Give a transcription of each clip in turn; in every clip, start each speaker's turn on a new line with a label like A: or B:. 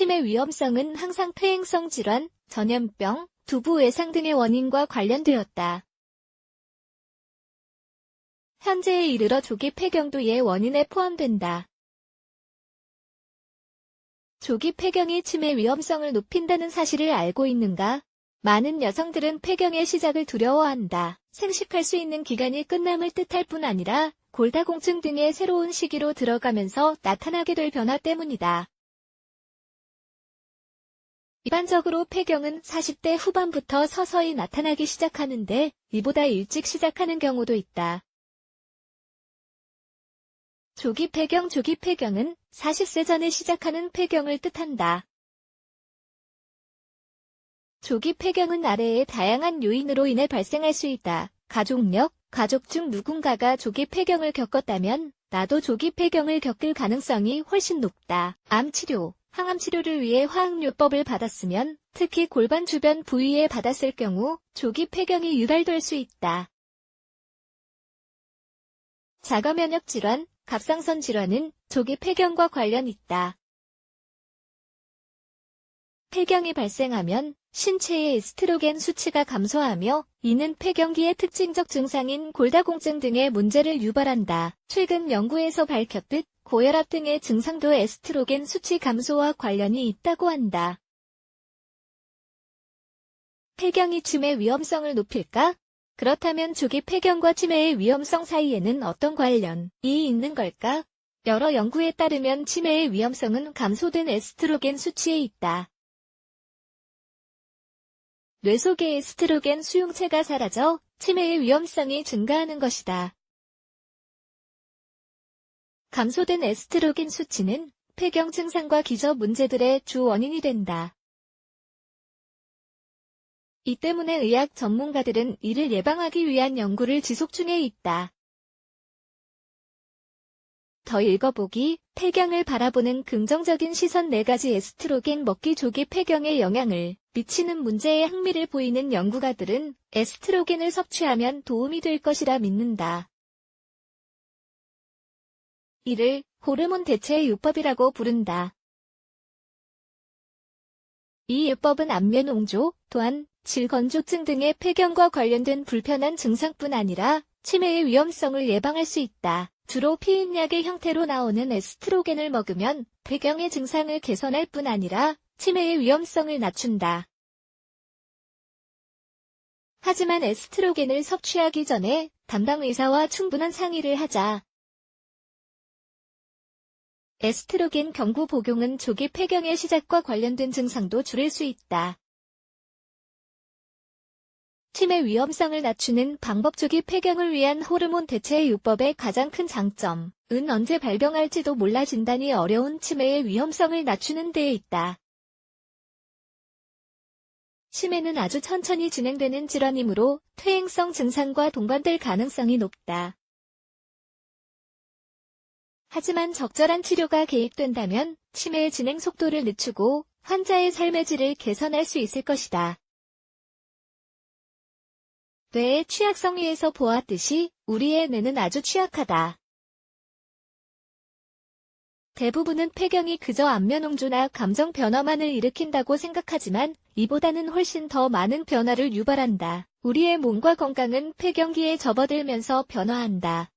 A: 치매 위험성은 항상 퇴행성 질환, 전염병, 두부 외상 등의 원인과 관련되었다. 현재에 이르러 조기 폐경도 이의 원인에 포함된다. 조기 폐경이 치매 위험성을 높인다는 사실을 알고 있는가? 많은 여성들은 폐경의 시작을 두려워한다. 생식할 수 있는 기간이 끝남을 뜻할 뿐 아니라 골다공증 등의 새로운 시기로 들어가면서 나타나게 될 변화 때문이다. 일반적으로 폐경은 40대 후반부터 서서히 나타나기 시작하는데 이보다 일찍 시작하는 경우도 있다. 조기 폐경 조기 폐경은 40세 전에 시작하는 폐경을 뜻한다. 조기 폐경은 아래의 다양한 요인으로 인해 발생할 수 있다. 가족력, 가족 중 누군가가 조기 폐경을 겪었다면 나도 조기 폐경을 겪을 가능성이 훨씬 높다. 암 치료, 항암 치료를 위해 화학요법을 받았으면 특히 골반 주변 부위에 받았을 경우 조기 폐경이 유발될 수 있다. 자가 면역 질환, 갑상선 질환은 조기 폐경과 관련 있다. 폐경이 발생하면 신체의 에스트로겐 수치가 감소하며 이는 폐경기의 특징적 증상인 골다공증 등의 문제를 유발한다. 최근 연구에서 밝혔듯 고혈압 등의 증상도 에스트로겐 수치 감소와 관련이 있다고 한다. 폐경이 치매 위험성을 높일까? 그렇다면 조기 폐경과 치매의 위험성 사이에는 어떤 관련이 있는 걸까? 여러 연구에 따르면 치매의 위험성은 감소된 에스트로겐 수치에 있다. 뇌 속의 에스트로겐 수용체가 사라져 치매의 위험성이 증가하는 것이다. 감소된 에스트로겐 수치는 폐경 증상과 기저 문제들의 주 원인이 된다. 이 때문에 의학 전문가들은 이를 예방하기 위한 연구를 지속 중에 있다. 더 읽어보기, 폐경을 바라보는 긍정적인 시선 4가지 에스트로겐 먹기 조기 폐경에 영향을 미치는 문제에 흥미를 보이는 연구가들은 에스트로겐을 섭취하면 도움이 될 것이라 믿는다. 이를 호르몬 대체 요법이라고 부른다. 이 요법은 안면홍조, 또한 질건조증 등의 폐경과 관련된 불편한 증상뿐 아니라 치매의 위험성을 예방할 수 있다. 주로 피임약의 형태로 나오는 에스트로겐을 먹으면 폐경의 증상을 개선할 뿐 아니라 치매의 위험성을 낮춘다. 하지만 에스트로겐을 섭취하기 전에 담당 의사와 충분한 상의를 하자. 에스트로겐 경구 복용은 조기 폐경의 시작과 관련된 증상도 줄일 수 있다. 치매 위험성을 낮추는 방법 조기 폐경을 위한 호르몬 대체 요법의 가장 큰 장점 은 언제 발병할지도 몰라 진단이 어려운 치매의 위험성을 낮추는 데에 있다. 치매는 아주 천천히 진행되는 질환이므로 퇴행성 증상과 동반될 가능성이 높다. 하지만 적절한 치료가 개입된다면 치매의 진행 속도를 늦추고 환자의 삶의 질을 개선할 수 있을 것이다. 뇌의 취약성 위에서 보았듯이 우리의 뇌는 아주 취약하다. 대부분은 폐경이 그저 안면홍조나 감정 변화만을 일으킨다고 생각하지만 이보다는 훨씬 더 많은 변화를 유발한다. 우리의 몸과 건강은 폐경기에 접어들면서 변화한다.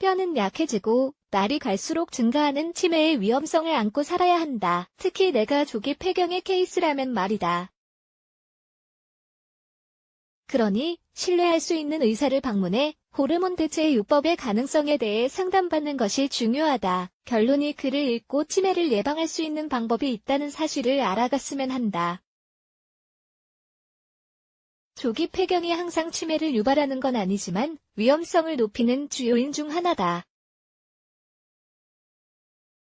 A: 뼈는 약해지고 날이 갈수록 증가하는 치매의 위험성을 안고 살아야 한다. 특히 내가 조기 폐경의 케이스라면 말이다. 그러니 신뢰할 수 있는 의사를 방문해 호르몬 대체 요법의 가능성에 대해 상담받는 것이 중요하다. 결론이 글을 읽고 치매를 예방할 수 있는 방법이 있다는 사실을 알아갔으면 한다. 조기 폐경이 항상 치매를 유발하는 건 아니지만 위험성을 높이는 주요인 중 하나다.